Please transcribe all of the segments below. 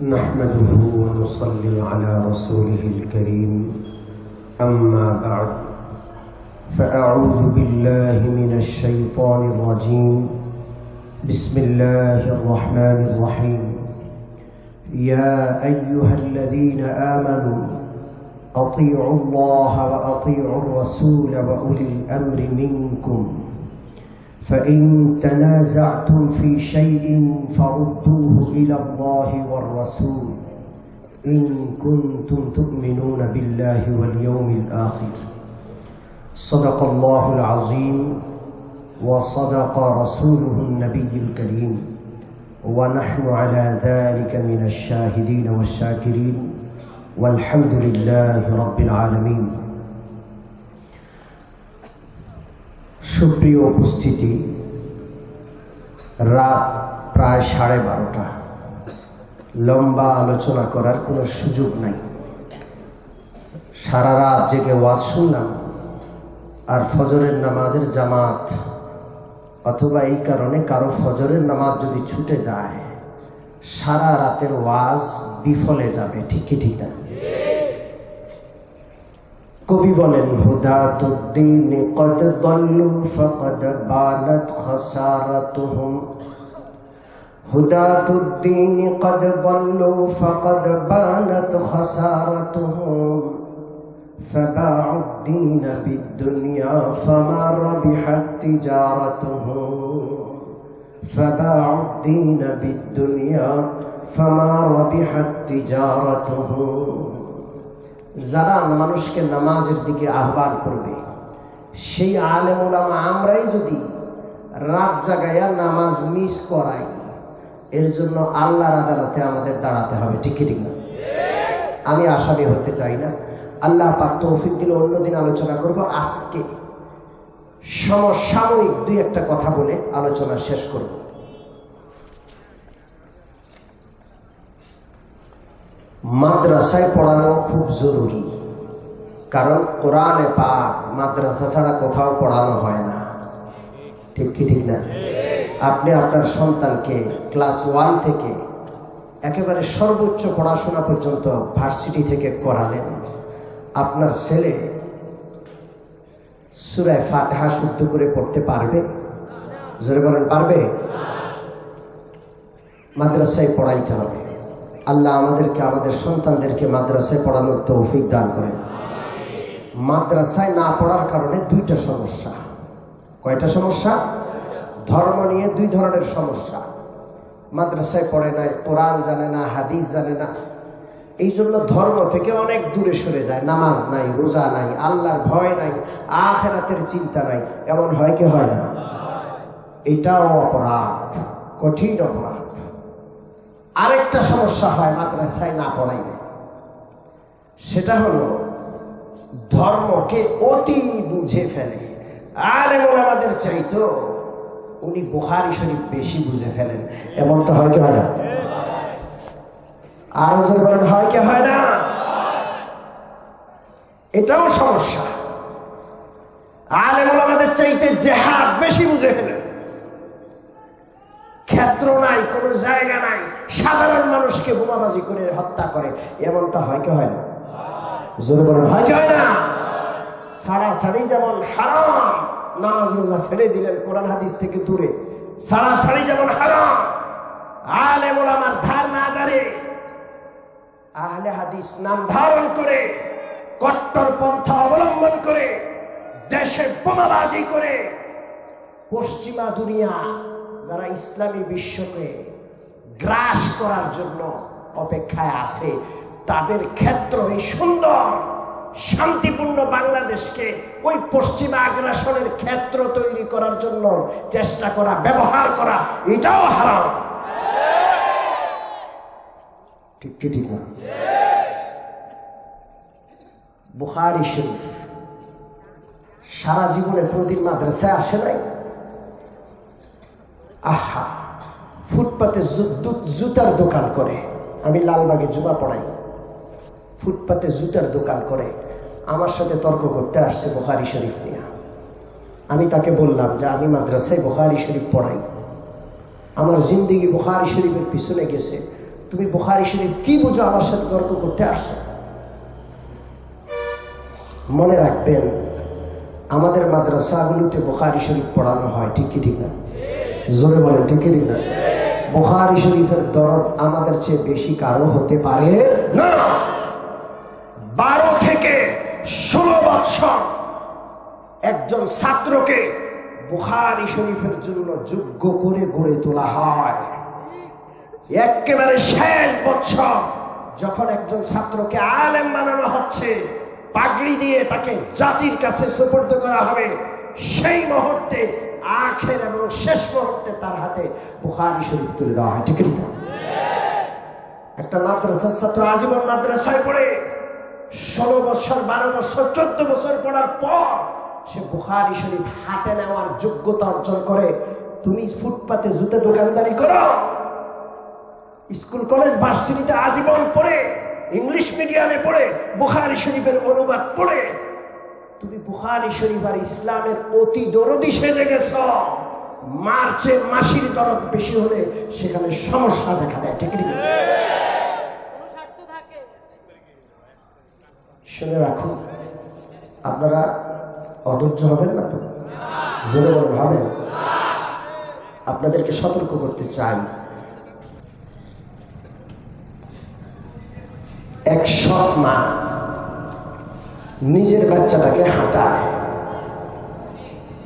نحمده ونصلي على رسوله الكريم. أما بعد فأعوذ بالله من الشيطان الرجيم. بسم الله الرحمن الرحيم. يا أيها الذين آمنوا أطيعوا الله وأطيعوا الرسول وأولي الأمر منكم. فإن تنازعتم في شيء فردوه إلى الله والرسول إن كنتم تؤمنون بالله واليوم الآخر. صدق الله العظيم وصدق رسوله النبي الكريم. ونحن على ذلك من الشاهدين والشاكرين. والحمد لله رب العالمين. সুপ্রিয় উপস্থিতি, রাত প্রায় সাড়ে বারোটা। লম্বা আলোচনা করার কোনো সুযোগ নাই। সারা রাত জেগে ওয়াজ শুনলাম আর ফজরের নামাজের জামাত, অথবা এই কারণে কারও ফজরের নামাজ যদি ছুটে যায়, সারা রাতের ওয়াজ বিফলে যাবে, ঠিকই ঠিক না। কবি বলেন হুদাতুদ্দিন কদ দল্লু ফকদ বানত খসারতুহুম হুদাতুদ্দিন কদ দল্লু ফকদ বানত খসারতুহুম فباعوا الدين بالدنيا فما ربحت تجارتهم فباعوا الدين بالدنيا فما ربحت تجارتهم যারা মানুষকে নামাজের দিকে আহ্বান করবে, সেই আলেম ওলামা আমরাই যদি রাত জাগাইয়া নামাজ মিস করাই, এর জন্য আল্লাহর আদালতে আমাদের দাঁড়াতে হবে, ঠিক ঠিক না? আমি আসামি হতে চাই না। আল্লাহ পাক তৌফিক দিলে অন্যদিন আলোচনা করব। আজকে সমসাময়িক দুই একটা কথা বলে আলোচনা শেষ করব। মাদ্রাসায় পড়ানো খুব জরুরি। কারণ কোরআনে পাক মাদ্রাসা ছাড়া কোথাও পড়ানো হয় না। ঠিক কি ঠিক না? আপনি আপনার সন্তানকে ক্লাস ওয়ান থেকে একেবারে সর্বোচ্চ পড়াশোনা পর্যন্ত ভার্সিটি থেকে করালেন। আপনার ছেলে সুরায় ফাতেহা শুদ্ধ করে পড়তে পারবে? জোরে বলেন, পারবে? মাদ্রাসায় পড়াইতে হবে। আল্লাহ আমাদেরকে, আমাদের সন্তানদেরকে মাদ্রাসায় পড়ানোর তৌফিক দান করেন। মাদ্রাসায় না পড়ার কারণে দুইটা সমস্যা। কয়টা সমস্যা? ধর্ম নিয়ে দুই ধরনের সমস্যা। মাদ্রাসায় পড়ে নাই কোরআন জানে না, হাদিস জানে না। এই জন্য ধর্ম থেকে অনেক দূরে সরে যায়। নামাজ নাই, রোজা নাই, আল্লাহর ভয় নাই, আখেরাতের চিন্তা নাই। এমন হয় কি হয় না? এটাও অপরাধ, কঠিন অপরাধ। আরেকটা সমস্যা হয় মাদ্রাসায় না পড়াইলে। সেটা হলো, ধর্মকে অতি বুঝে ফেলে। আর এমন আমাদের চাইতো, উনি বুহারি শরীফ বেশি বুঝে ফেলেন। এমনটা হয় কি হয় না? আরও বলেন, হয় কি হয় না? এটাও সমস্যা। আলেম আমাদের চাইতে জেহাদ বেশি বুঝে ফেলেন ক্ষেত্র নাই, কোনো জায়গা নাই। সাধারণ মানুষকে বোমাবাজি করে হত্যা করে। এমনটা হয় কি হয় না? পন্থা অবলম্বন করে, দেশে বোমাবাজি করে, পশ্চিমা দুনিয়া যারা ইসলামী বিশ্বকে গ্রাস করার জন্য অপেক্ষায় আছে, তাদের ক্ষেত্র এই সুন্দর, শান্তিপূর্ণ বাংলাদেশকে ওই পশ্চিমা আগ্রাসনের ক্ষেত্র তৈরি করার জন্য চেষ্টা করা, ব্যবহার করা, এটাও হারাম। ঠিক কি ঠিক না? শরীফ সারা জীবনে কোনদিন মাদ্রাসায় আসে নাই? আহা, ফুটপাতে জুতার দোকান করে। আমি লালবাগে জুমা পড়াই। ফুটপাতে জুতার দোকান করে। আমার সাথে তর্ক করতে আসছে বোখারি শরীফ নিয়ে। আমি তাকে বললাম যে, আমি মাদ্রাসায় বোখারি শরীফ পড়াই। আমার জিন্দিগি বোখারি শরীফের পিছনে গেছে। তুমি বুখারি শরীফ কি বুঝো আমার সাথে তর্ক করতে আসছো? মনে রাখবেন, আমাদের মাদ্রাসাগুলোতে বুখারি শরীফ পড়ানো হয়, ঠিক কি ঠিক না? জোরে কি ঠিক না। বুখারি শরীফের দরদ আমাদের চেয়ে বেশি কারও হতে পারে? না। বারো থেকে ষোলো বৎসর একজন ছাত্রকে বুখারি শরীফের জন্য যোগ্য করে গড়ে তোলা হয়। একেবারে শেষ বছর যখন একজন ছাত্রকে আলেম বানানো হচ্ছে, পাগড়ি দিয়ে তাকে জাতির কাছে সুপর্দ করা হবে, সেই মুহূর্তে আখের এবং শেষ মুহূর্তে তার হাতে বুখারি শরীফ তুলে দেওয়া হয়, ঠিক না? একটা মাদ্রাসার ছাত্র আজীবন মাদ্রাসায় পড়ে, ষোলো বছর, বারো বছর, চোদ্দ বছর পড়ার পর সে বুখারি শরীফ হাতে নেওয়ার যোগ্যতা অর্জন করে, তুমি ফুটপাতে জুতে দোকানদারি করো, স্কুল, কলেজ, ভার্সিটিতে আজীবন পড়ে, ইংলিশ মিডিয়ামে পড়ে, বুখারি শরীফের অনুবাদ পড়ে তুমি বুখারি শরীফ আর ইসলামের অতি দরদি সেজে গেছ। মার্চে মাসির দরদ বেশি হলে সেখানে সমস্যা দেখা দেয় ঠিক শুনে রাখুন আপনারা অধৈর্য হবেন না তো? জোরে হবেন আপনাদেরকে সতর্ক করতে চাই। এক সৎ মা নিজের বাচ্চাটাকে হাঁটায়।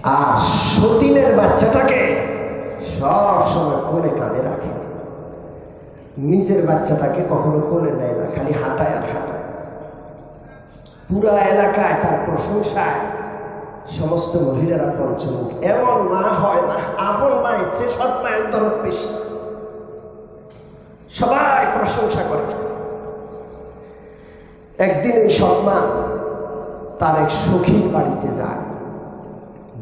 আর সতীনের বাচ্চাটাকে সব সময় কোলে কাঁধে রাখে। নিজের বাচ্চাটাকে কখনো কোলে নেয় না, খালি হাঁটায় আর হাঁটায়। পুরা এলাকায় তার প্রশংসায় সমস্ত মহিলারা পঞ্চমুখ। এমন মা হয় না, আপন মায়ের চেয়ে সৎ মায়ের দরদ বেশি। সবাই প্রশংসা করে। একদিন এই সৎমা তার এক সখীর বাড়িতে যায়,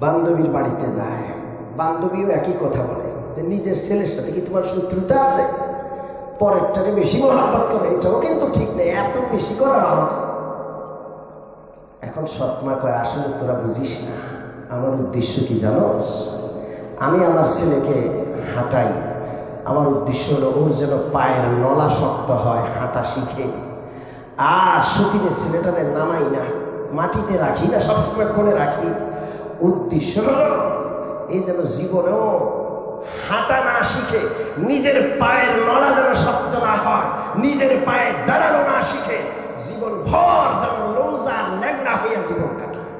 বান্ধবীর বাড়িতে যায়। বান্ধবীও একই কথা বলে যে, নিজের ছেলের সাথে কি তোমার শত্রুতা আছে? পরেরটাকে বেশি মহাব্বত করে, এটাও কিন্তু ঠিক নেই, এত বেশি করা ভালো না। এখন সৎমা কয়, আসলে তোরা বুঝিস না, আমার উদ্দেশ্য কি জানোস? আমি আমার ছেলেকে হাঁটাই, আমার উদ্দেশ্য হলো ওর যেন পায়ের নলা শক্ত হয়, হাঁটা শিখে। আর সতীনে ছেলেটারে নামাই না। মাটিতে রাখি না, সবসময় করে রাখি। উদ্দেশ্য এই যেন জীবনেও হাঁটা না শিখে, নিজের পায়ের নলা যেন শক্ত না হয়, নিজের পায়ে দাঁড়ানো না শিখে জীবন ভর যেন লৌজা লেগনা হইয়া জীবন কাটায়।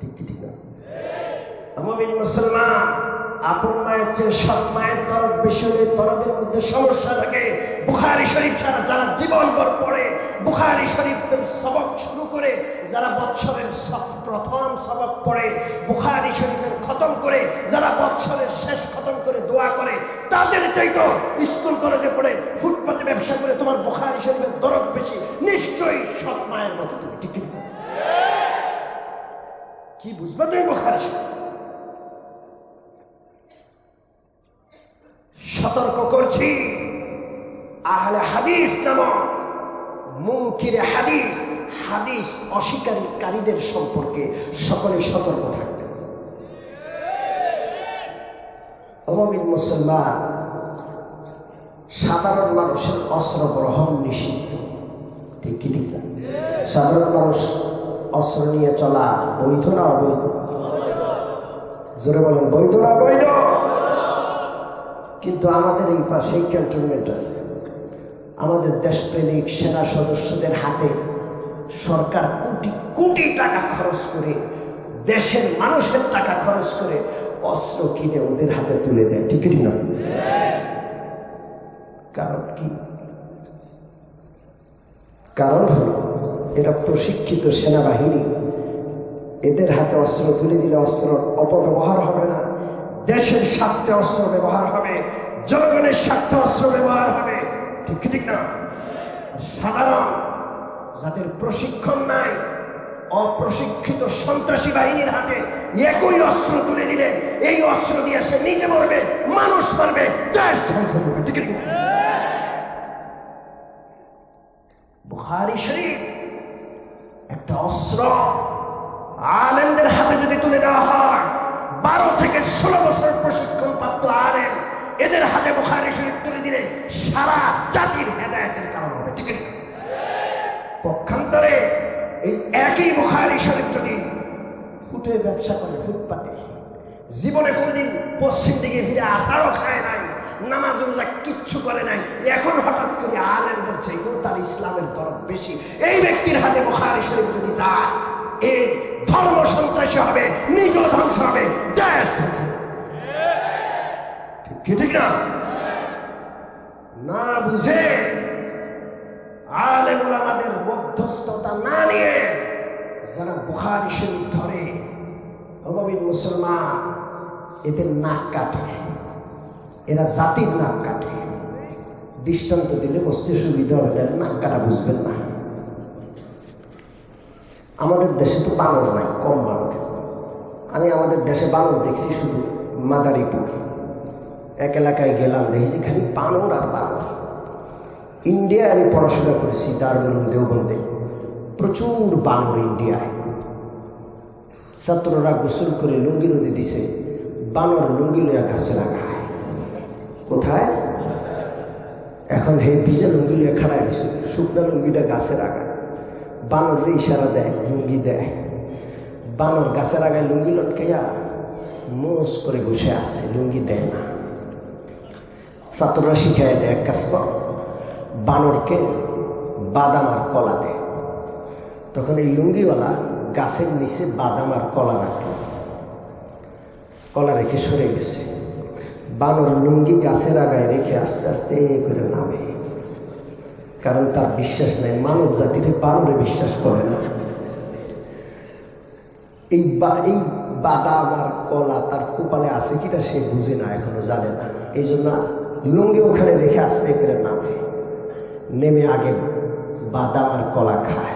ঠিক ঠিক না? মুসলমান। আপন মায়ের চেয়ে সৎ মায়ের দরদ বেশি হলে দরদের মধ্যে সমস্যা থাকে। বুখারি শরীফ ছাড়া যারা জীবন ভর পড়ে, বুখারি শরীফের সবক শুরু করে যারা বৎসরের প্রথম সবক পড়ে, বুখারি শরীফের খতম করে যারা বৎসরের শেষ খতম করে দোয়া করে, তাদের চাইতো স্কুল কলেজে পড়ে, ফুটপাতে ব্যবসা করে তোমার বুখারি শরীফের দরদ বেশি। নিশ্চয়ই সৎ মায়ের মতো তুমি। কি কি বুঝবে তুমি বুখারি শরীফ? সতর্ক করছি। আহলে হাদিস নামক মুমকিরে হাদিস হাদিস অস্বীকারীকারীদের সম্পর্কে সকলে সতর্ক থাকবে। অমমিন মুসলমান, সাধারণ মানুষের অস্ত্র গ্রহণ নিষিদ্ধ। ঠিক কি ঠিক না? সাধারণ মানুষ অস্ত্র নিয়ে চলা বৈধ না অবৈধ? জোরে বলেন, বৈধ না বৈধ কিন্তু আমাদের এই পাশেই ক্যান্টনমেন্ট আছে। আমাদের দেশপ্রেমিক সেনা সদস্যদের হাতে সরকার কোটি কোটি টাকা খরচ করে, দেশের মানুষের টাকা খরচ করে অস্ত্র কিনে ওদের হাতে তুলে দেয়, ঠিক না? কারণ কি? কারণ হল, এরা প্রশিক্ষিত সেনাবাহিনী, এদের হাতে অস্ত্র তুলে দিলে অস্ত্র অপব্যবহার দেশের স্বার্থে অস্ত্র ব্যবহার হবে, জনগণের স্বার্থে অস্ত্র ব্যবহার হবে। ঠিক ঠিক না? সাধারণ যাদের প্রশিক্ষণ নাই, অপ্রশিক্ষিত সন্ত্রাসী বাহিনীর হাতে একই অস্ত্র তুলে দিলে, এই অস্ত্র দিয়ে সে নিজে মরবে, মানুষ মারবে, দেশ ধ্বংস করবে। ঠিক না? শরীফ একটা অস্ত্র আলেমদের হাতে যদি তুলে দেওয়া হয় বারো থেকে ষোলো বছর প্রশিক্ষণ প্রাপ্ত আলেম, এদের হাতে বুখারি শরীফ তুলে দিলে সারা জাতির হেদায়তের কারণ হবে, ঠিক আছে পক্ষান্তরে এই একই বুখারি শরীফ যদি ফুটে ব্যবসা করে, ফুটপাতে, জীবনে কোনোদিন পশ্চিম দিকে ফিরে আসারও খায় নাই, নামাজ রোজা কিচ্ছু করে নাই, এখন হঠাৎ করে আলেমদের চাইতেও তার ইসলামের তরফ বেশি। এই ব্যক্তির হাতে বুখারি শরীফ যদি যায় ধর্ম সন্ত্রাসী হবে, নিজ ধ্বংস হবে। ঠিক না? না বুঝে আলেমুল আমাদের মধ্যস্থতা না নিয়ে যারা বুখারি শরীফ ধরে অভাবী মুসলমান, এদের নাক কাটে। এরা জাতির নাক কাটে। দৃষ্টান্ত দিলে বসতে সুবিধা হবে নাক কাটা বুঝবেন না। আমাদের দেশে তো বানর নাই, কম বানর। আমি আমাদের দেশে বানর দেখছি শুধু মাদারীপুর। এক এলাকায় গেলাম দেখি যে খালি বানর আর বানর। ইন্ডিয়ায় আমি পড়াশোনা করেছি দারুল দেওবন্দে। প্রচুর বানর ইন্ডিয়ায়। ছাত্ররা গোসল করে লুঙ্গি নদী দিছে, বানর লুঙ্গি লইয়া গাছে লাগায়। কোথায়? এখন হে ভিজে লুঙ্গি লইয়া খাড়াই দিছে, শুকনা লুঙ্গিটা গাছে লাগায়। বানর ইশারা দেয়, লুঙ্গি দেয়। বানর গাছে লাগায় লুঙ্গি লটকাইয়া মোস করে বসে আছে লুঙ্গি দেয় না। ছাত্ররা শিখাই দেয়, এক কাজ কর, বানরকে বাদাম আর কলা দেয় তখন এই লুঙ্গিওয়ালা গাছের নিচে বাদাম আর কলা রাখল কলা রেখে সরে গেছে। বানর লুঙ্গি গাছের আগায় রেখে আস্তে আস্তে করে নামে। কারণ তার বিশ্বাস নাই, মানব জাতির বানরে বিশ্বাস করে না। এই বা, এই বাদাম আর কলা তার কপালে আছে কিনা সে বুঝে না, এখনও জানে না। এই জন্য লুঙ্গি ওখানে রেখে আস্তে করে নামে। নেমে আগে বাদাম আর কলা খায়।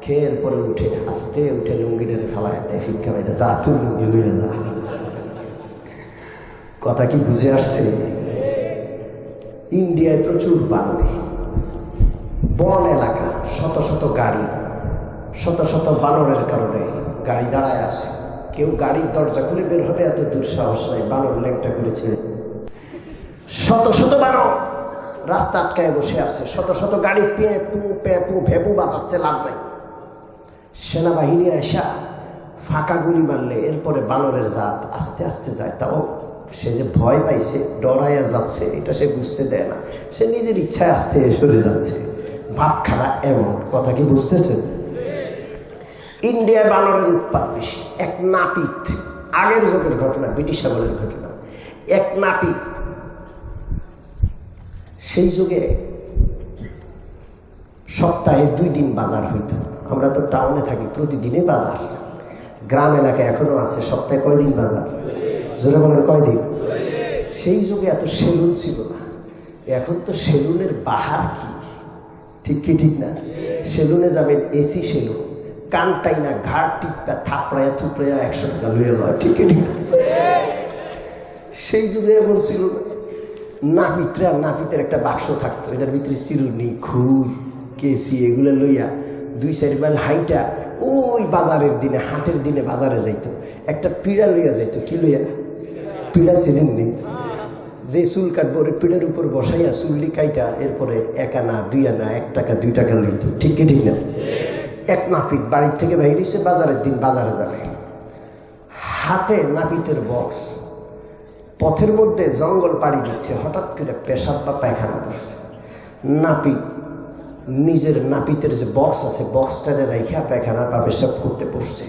খেয়ে পরে উঠে, আস্তে উঠে লুঙ্গিটারে ফেলায়, দেয় ফিক্কা বাইরে যা তুই লুঙ্গি লুয়ে যা। কথা কি বুঝে আসছে? ইন্ডিয়ায় প্রচুর বান্দি। বন এলাকা, শত শত গাড়ি, শত শত বানরের কারণে গাড়ি দাঁড়ায় আছে। কেউ গাড়ির দরজা খুলে বের হবে, এত দুঃসাহস নাই বানর লেগটা করেছে। শত শত বানর রাস্তা আটকায় বসে আছে, শত শত গাড়ি পেয়ে পু পে পু ভেপু বাজাচ্ছে, লাভ নাই। সেনাবাহিনী আসা ফাঁকা গুলি মারলে, এরপরে বানরের জাত আস্তে আস্তে যায়। তাও সে যে ভয় পাইছে, ডরাইয়া যাচ্ছে, এটা সে বুঝতে দেয় না। সে নিজের ইচ্ছায় আস্তে সরে যাচ্ছে। ভাবখানা এমন, কথা কি বুঝতেছেন ইন্ডিয়ায় বানরের উৎপাদ বেশি, এক নাপিত, আগের যুগের ঘটনা, ব্রিটিশ আমলের ঘটনা, এক নাপিত, সেই যুগে সপ্তাহে দুই দিন বাজার হইত। আমরা তো টাউনে থাকি প্রতিদিনে বাজার। গ্রাম এলাকায় এখনও আছে, সপ্তাহে কয়দিন বাজার? জোরে বলেন, কয়দিন? সেই যুগে এত সেলুন ছিল না। এখন তো সেলুনের বাহার কি? ঠিক কি ঠিক না? সেলুনে যাবেন, এসি সেলুন। কানটাই না ঘাট টিপটা থাপড়াইয়া থুপড়াইয়া একশো টাকা লুয়ে লয় ঠিক ঠিক? সেই যুগে এমন ছিল নাপিতরা নাপিতের একটা বাক্স থাকতো, এটার ভিতরে চিরুনি খুর, কেসি, এগুলো লইয়া দুই চার মাইল হাইটা ওই বাজারের দিনে, হাটের দিনে বাজারে যাইতো। একটা পিড়া লইয়া যাইতো, কি লইয়া? পিড়া ছিলেন নি? যে চুল কাটবো পিড়ের উপর বসাইয়া চুল্লি কাইটা এরপরে এক আনা দুই আনা এক টাকা, দুই টাকা লইত ঠিক কি, ঠিক না? এক নাপিত বাড়ির থেকে বাইরেছে বাজারের দিন বাজারে যাবে। হাতে নাপিতের বক্স পথের মধ্যে জঙ্গল পাড়ি দিচ্ছে, হঠাৎ করে পেশাব বা পায়খানা করছে। নাপিত, নিজের নাপিতের যে বক্স আছে বক্সটারে রাইখা পায়খানা বা পেশাব করতে বসছে।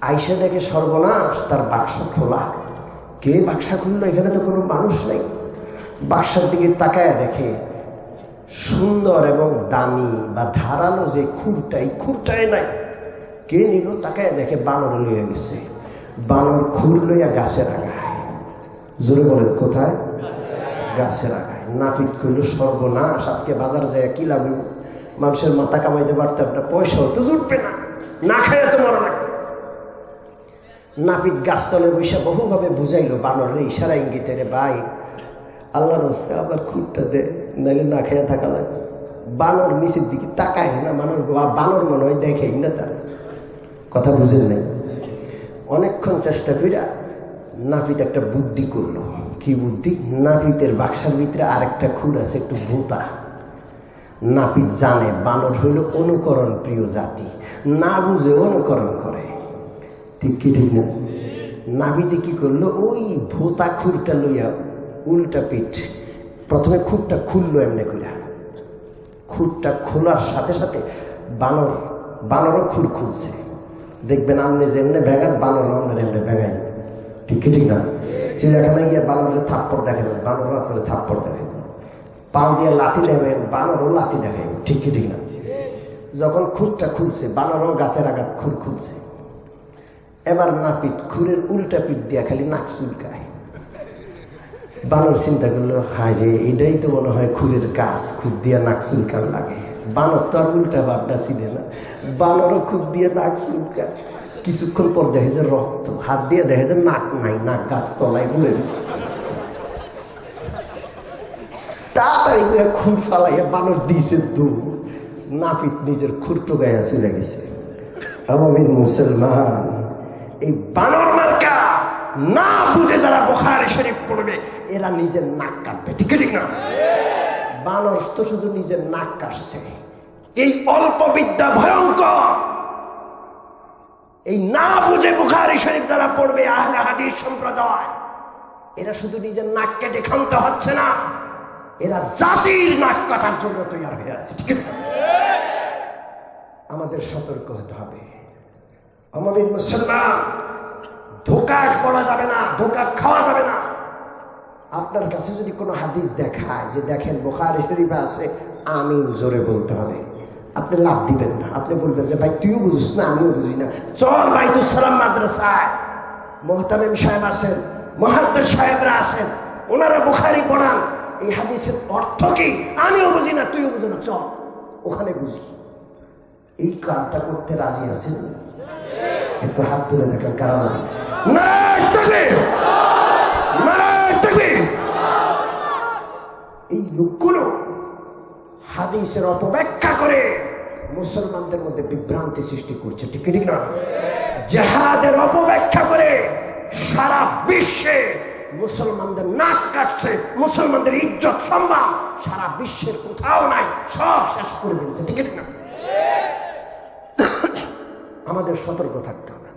আইসা দেখে সর্বনাশ, তার বাক্স খোলা। কে বাক্সা খুললো? এখানে তো কোনো মানুষ নেই। বাক্সার দিকে তাকায় দেখে সুন্দর এবং দামি বা ধারালো যে খুরটা এই খুরটাই নাই। কে নিল? তাকায় দেখে বানর লইয়া গেছে। বানর খুর লইয়া গাছে রাখায় জোরে বলেন, কোথায়? গাছে রাখায় নাফিক কইল, সর্বনাশ, আজকে বাজার যায় কি লাগবে মানুষের মাথা কামাইতে পারতে আপনার পয়সাও তো জুটবে না। না খায় তো মরা লাগবে। নাপিত গাছতলে বৈশা বহুভাবে বুঝাইলো, বানরের ইশারা ইঙ্গিতে, রে ভাই আল্লাহ রস্তে আবার খুঁটটা দে নাহলে না খেয়ে থাকা লাগবে। বানর নিচের দিকে তাকায় না বানর বানর মনে হয় দেখেই না তার। কথা বুঝেন নাই? অনেকক্ষণ চেষ্টা কইরা নাফিত একটা বুদ্ধি করল। কি বুদ্ধি? নাপিতের বাক্সার ভিতরে আরেকটা খুর আছে, একটু ভূতা। নাপিত জানে, বানর হইল অনুকরণ প্রিয় জাতি। না বুঝে অনুকরণ করে। ঠিক কি ঠিক না? নাবিতে কি করল? ওই ভোতা খুরটা লইয়া উল্টা পিঠ, প্রথমে খুরটা খুললো এমনি করে খুরটা খোলার সাথে সাথে বানর, বানরও খুর খুলছে। দেখবেন আপনি যেমনি ভেগান বানর আপনার এমনি ভেগাই ঠিক কি ঠিক না? চিড়িয়াখানায় গিয়ে বানরের থাপ্পড় দেখাবেন বানর আপনার থাপ্পড় দেখেন। পাও দিয়ে লাথি দেবেন বানরও লাথি দেখাবেন ঠিক কি ঠিক না? যখন খুরটা খুলছে, বানরও গাছের আঘাত খুর খুলছে। এবার নাপিত খুরের উল্টা পিঠ দিয়া খালি নাক চুলকায়। বানর চিন্তা করল, হায় রে, এটাই তো মনে হয় খুরের কাজ, খুব দিয়া নাক চুলকান লাগে। বানর তো আর উল্টা ভাবটা ছিলে না। বানরও খুব দিয়ে নাক চুলকায়। কিছুক্ষণ পর দেখে যে রক্ত, হাত দিয়ে দেখে যে নাক নাই, নাক গাছ তলায় গুলে তাড়াতাড়ি করে খুর ফালাইয়া বানর দিয়েছে দূর নাফিত নিজের খুরটো গায়ে চলে গেছে। মুসলমান এই বানর মার্কা না বুঝে যারা বোখারি শরীফ পড়বে, এরা নিজের নাক কাটবে, ঠিক ঠিক না? বানর তো শুধু নিজের নাক কাটছে। এই অল্প বিদ্যা ভয়ঙ্কর। এই না বুঝে বুখারি শরীফ যারা পড়বে, আহলে হাদিস সম্প্রদায়, এরা শুধু নিজের নাক কেটে খামতে হচ্ছে না, এরা জাতির নাক কাটার জন্য তৈরি হয়ে আছে, ঠিক? আমাদের সতর্ক হতে হবে। আমাদের মুসলমান, ধোকা পড়া যাবে না, ধোকা খাওয়া যাবে না। আপনার কাছে যদি কোনো হাদিস দেখায় যে দেখেন বোখারি শরীফে আছে, আমিন জোরে বলতে হবে। আপনি লাভ দিবেন না। আপনি বলবেন যে, ভাই, তুইও বুঝিস না, আমিও বুঝি না। চল বাইতুসালাম মাদ্রাসায়। মোহতামিম সাহেব আছেন মহাদ্দের সাহেবরা আছেন, ওনারা বুখারি পড়ান। এই হাদিসের অর্থ কি? আমিও বুঝি না, তুইও বুঝি না, চল। ওখানে বুঝি। এই কাজটা করতে রাজি আছেন? একটু হাত তুলে দেখার কারণ আছে! এই লোকগুলো হাদিসের অপব্যাখ্যা করে মুসলমানদের মধ্যে বিভ্রান্তি সৃষ্টি করছে ঠিক ঠিক না? জেহাদের অপব্যাখ্যা করে সারা বিশ্বে মুসলমানদের নাক কাটছে মুসলমানদের ইজ্জত সম্মান সারা বিশ্বের কোথাও নাই সব শেষ করে ফেলছে ঠিক না? আমাদের সতর্ক থাকতে হবে।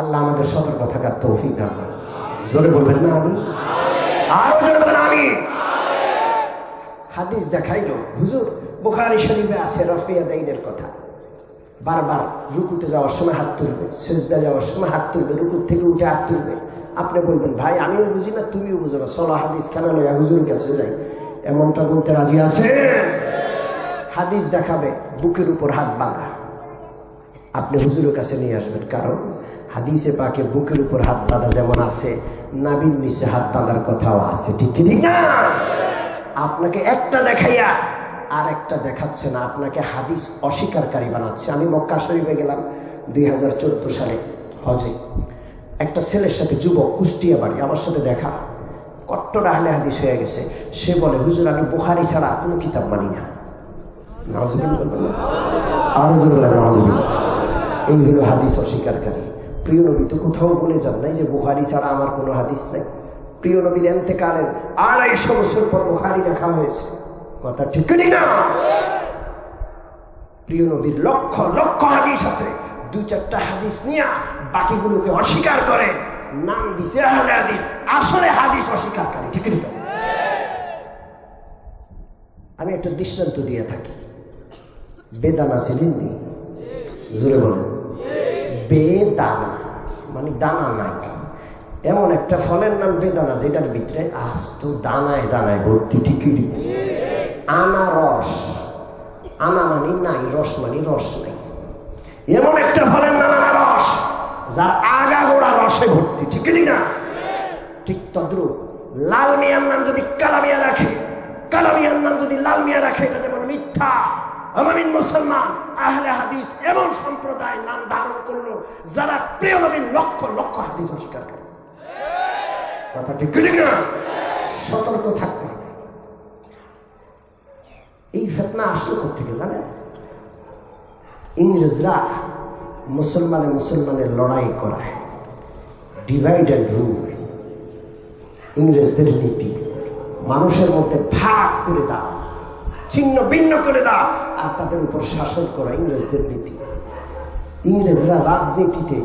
আল্লাহ আমাদের সতর্ক থাকার তৌফিক দান জোরে বলবেন না আমি আরও আমি হাদিস দেখাইলো। হুজুর, বুখারি শরীফে আছে রফিয়া দাইনের কথা। বারবার রুকুতে যাওয়ার সময় হাত তুলবে সেজদা যাওয়ার সময় হাত তুলবে, রুকুর থেকে উঠে হাত তুলবে। আপনি বলবেন, ভাই আমিও বুঝি না, তুমিও বুঝো না। চলো, হাদিস কেন লইয়া হুজুরের কাছে যাই। এমনটা বলতে রাজি আছে হাদিস দেখাবে, বুকের উপর হাত বাঁধা। আপনি হুজুরের কাছে নিয়ে আসবেন। কারণ হাদিসে পাকে বুকের উপর হাত বাঁধা যেমন আছে, নাবির নিচে হাত বাঁধার কথাও আছে। ঠিক ঠিক না? আপনাকে একটা দেখাইয়া আর একটা দেখাচ্ছে না। আপনাকে হাদিস অস্বীকারী বানাচ্ছে। আমি মক্কা শরীফে গেলাম দুই হাজার চোদ্দ সালে হজে। একটা ছেলের সাথে যুবক কুষ্টিয়া বাড়ি আমার সাথে দেখা। কট্টর আহলে হাদিস হয়ে গেছে। সে বলে, হুজুর, আমি বুখারি ছাড়া আর কোনো কিতাব মানি না। নাউজুবিল্লাহ বলবেন না? এই হলো হাদিস অস্বীকারী। প্রিয় নবী, তো কোথাও বলে যান নাই যে বুখারি ছাড়া আমার কোনো হাদিস নাই। প্রিয় নবীর এন্তেকালের আড়াইশো বছর পর বুখারি লেখা হয়েছে। কথা ঠিক না প্রিয় নবীর লক্ষ লক্ষ হাদিস আছে। দুই চারটা হাদিস নিয়ে বাকিগুলোকে অস্বীকার করে। নাম দিছে হাদিস, আসলে হাদিস অস্বীকারী। ঠিক ঠিক আমি একটা দৃষ্টান্ত দিয়ে থাকি। বেদানা চিনেননি জোরে বলেন। বেদানা মানে দানা নাই। এমন একটা ফলের নাম বেদানা, যেটার ভিতরে আস্ত দানায় দানায় ভর্তি ঠিকই আনারস। আনা মানি নাই, রস মানি রস নাই। এমন একটা ফলের নাম আনারস, যার আগা গোড়া রসে ভর্তি ঠিকই না? ঠিক তদ্রুপ। লাল মিয়ার নাম যদি কালা মিয়া রাখে কালা মিয়ার নাম যদি লাল মিয়া রাখে, এটা যেমন মিথ্যা। আমামিন মুসলমান, আহলে হাদিস এমন সম্প্রদায় নাম ধারণ করল, যারা প্রিয় লক্ষ লক্ষ হাদিস অস্বীকার করে। কথা ঠিক না সতর্ক থাকতে হবে। এই ফেতনা আসলো থেকে জানেন? ইংরেজরা মুসলমানে মুসলমানের লড়াই করায়। ডিভাইড অ্যান্ড রুল ইংরেজদের নীতি। মানুষের মধ্যে ভাগ করে দাও। ছিন্ন ভিন্ন করে দাও। আর তাদের উপর শাসন করা ইংরেজদের নীতি। ইংরেজরা রাজনীতিতে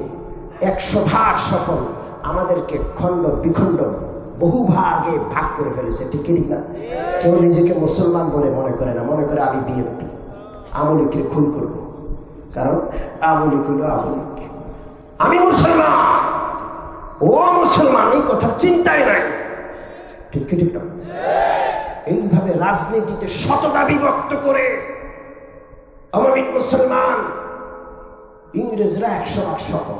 একশো ভাগ সফল, আমাদেরকে খণ্ড বিখণ্ড বহু ভাগে ভাগ করে ফেলেছে, ঠিক কি না? কেউ নিজেকে মুসলমান বলে মনে করে না, মনে করে আমি বিএনপি। আমলিকের খুন করব। কারণ আমলিক হলো আমলিক। আমি মুসলমান! ও মুসলমান, এই কথা চিন্তায় নাই। ঠিক ঠিক না? এইভাবে রাজনীতিতে শতটা বিভক্ত করে আমি মুসলমান ইংরেজরা একশো সফল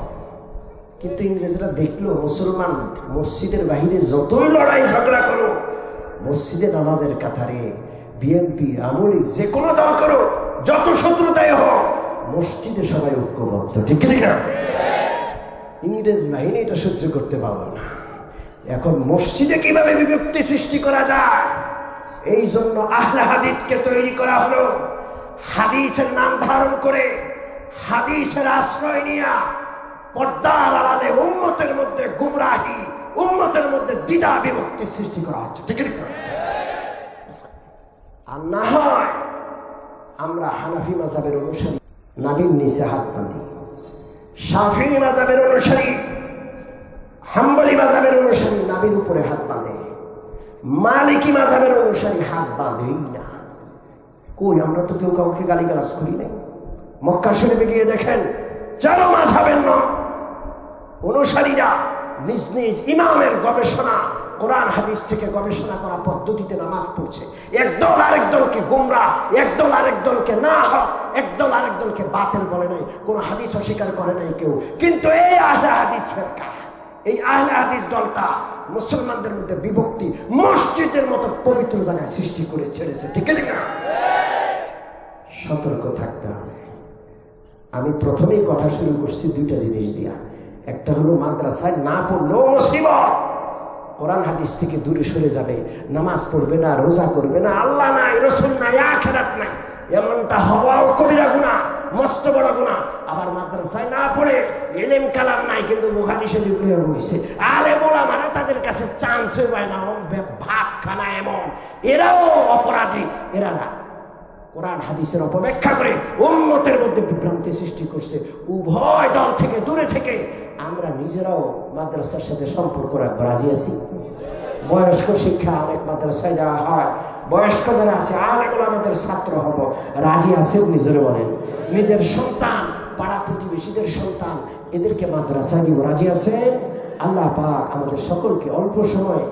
কিন্তু ইংরেজরা দেখল মুসলমান মসজিদের বাহিরে যতই লড়াই ঝগড়া করো মসজিদে নামাজের কাতারে বিএনপি আমলিক যে কোনো দল করো যত শত্রুতাই হোক, মসজিদে সবাই ঐক্যবদ্ধ। ঠিক ঠিক না? ইংরেজ বাহিনী এটা সহ্য করতে পারল না। এখন মসজিদে কীভাবে বিভক্তি সৃষ্টি করা যায়? এই জন্য আহলে হাদিসকে তৈরি করা হলো। হাদিসের নাম ধারণ করে হাদিসের আশ্রয় নিয়া পর্দার আড়ালে উম্মতের মধ্যে গুমরাহি, উম্মতের মধ্যে দ্বিধা বিভক্তি সৃষ্টি করা হচ্ছে। ঠিক আর না হয় আমরা হানাফি মাজাবের অনুসারী নাবির নিচে হাত বাঁধি। শাফি মাজাবের অনুসারী, হাম্বলি মাজাবের অনুসারী নাবির উপরে হাত বাঁধে। মালিকি মাজাবের অনুসারী হাত বাঁধেই না। কই, আমরা তো কেউ কাউকে গালি গালিগালাজ করি নাই? মক্কা শরীফে গিয়ে দেখেন চারো মাঝাবের ন অনুসারীরা নিজ নিজ ইমামের গবেষণা, কোরআন হাদিস থেকে গবেষণা করা পদ্ধতিতে নামাজ পড়ছে। একদল আরেক দলকে গোমরা একদল আরেক দলকে না হক একদল আরেক দলকে বাতিল বলে নাই, কোন হাদিস অস্বীকার করে নাই কেউ। কিন্তু এই আহলে হাদিস ফেরকা। এই আহলে হাদিস দলটা মুসলমানদের মধ্যে বিভক্তি, মসজিদের মতো পবিত্র জায়গায় সৃষ্টি করে ছেড়েছে, ঠিক না? সতর্ক থাকতে হবে। আমি প্রথমেই কথা শুরু করছি দুইটা জিনিস দিয়া। একটা হলো মাদ্রাসায় না পড়লেও মুসিবত কোরআন হাদিস থেকে দূরে সরে যাবে, নামাজ পড়বে না, রোজা করবে না, আল্লাহ নাই, রসুল নাই, আখেরাত নাই। এমনটা হওয়াও কবিরা গুণা মস্ত বড় গুণা। আবার মাদ্রাসায় না পড়ে এলেম কালাম নাই, কিন্তু মুখানি শরীফ বইছে আরে বলা মানে তাদের কাছে চান্স হয়ে পায় না ভাব খানা এমন। এরাও অপরাধী। এরা না, কোরআন, হাদিসের অপব্যাখ্যা করে উন্মতের মধ্যে বিভ্রান্তি সৃষ্টি করছে। উভয় দল থেকে দূরে থেকে। আমরা নিজেরাও মাদ্রাসার সাথে সম্পর্ক রাখব। রাজি আছি? বয়স্ক শিক্ষা অনেক মাদ্রাসায় দেওয়া হয়। বয়স্ক যারা আছে আর আমাদের ছাত্র হব। রাজি আছে নিজের বলেন? নিজের সন্তান পাড়া প্রতিবেশীদের সন্তান এদেরকে মাদ্রাসায় দিব রাজি আছে আল্লাহ পাক আমাদের সকলকে অল্প সময়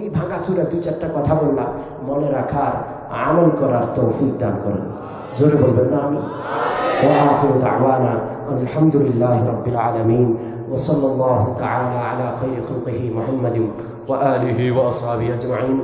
এই ভাঙাচুরা দুই চারটা কথা বললাম মনে রাখার আমল করার তৌফিক দান করেন জোরে বলবেন না আমি وآخر دعوانا أن الحمد لله رب العالمين وصلى الله تعالى على خير خلقه محمد وآله وأصحابه أجمعين